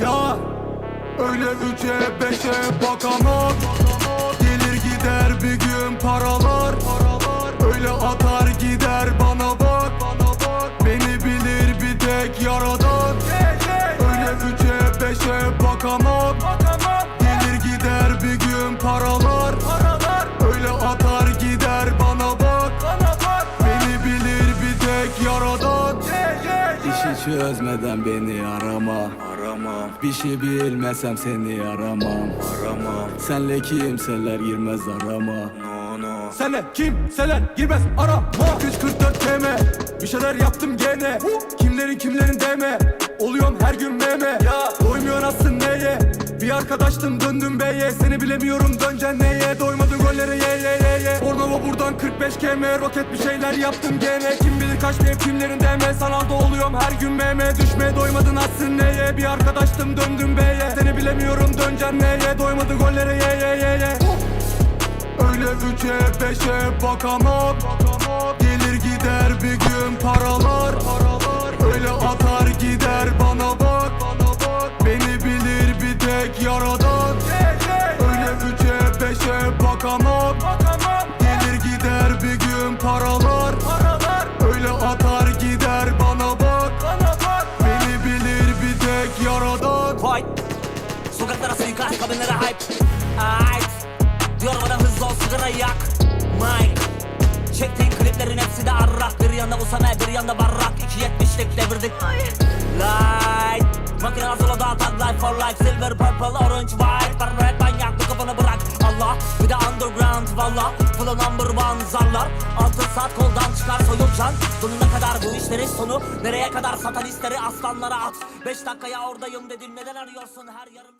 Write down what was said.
Ya öyle üçe beşe bakamam. Gelir gider bir gün paralar. Öyle atar gider bana bak. Beni bilir bir tek yaradan. Öyle üçe beşe bakamam. Gelir gider bir gün paralar. Öyle atar gider bana bak. Beni bilir bir tek yaradan. İşi çözmeden beni arama. Aramam, Bir şey bilmesem seni aramam. Aramam. Senle kimseler girmez arama. No no. Senle kimseler girmez arama. 344 TM Bir şeyler yaptım gene. Kimlerin kimlerin deme. Oluyorum her gün meme. Ya. Doymuyor aslın Bir arkadaştım döndüm beye Seni bilemiyorum döneceksin neye Doymadın gollere ye ye ye ye. Bornova buradan 45 km. Roket bir şeyler yaptım gene. Kim bilir kaç deyip kimlerin deme. Sanalda oluyorum her gün meme. Düşmeye doymadın aslın neye Bir arkadaştım döndüm beye Seni bilemiyorum döneceksin neye Doymadın gollere ye ye ye ye. Öyle üçe beşe bakamam. Gelir gider bir gün paralar beşe bakamam. Gelir gider bir gün paralar. Öyle atar gider bana bak. Beni bilir bir tek yaradan. Fight Sokaklara suikast kabinlere hype. Ait Diyor bana hızlı ol sigara yak. Mike. Çektiğin kliplerin hepsi de arrak. Bir yanda Usame bir yanda Barrak. 2.70'lik devirdik. Light. Makine hazırla daha tag life for life. Silver purple orange white. Red valla. Flow number one zarlar. Altın saat koldan çıkar soyulcan Sonuna kadar bu işlerin sonu. Nereye kadar satanistleri aslanlara at. 5 dakikaya oradayım dedim. Neden arıyorsun her yarım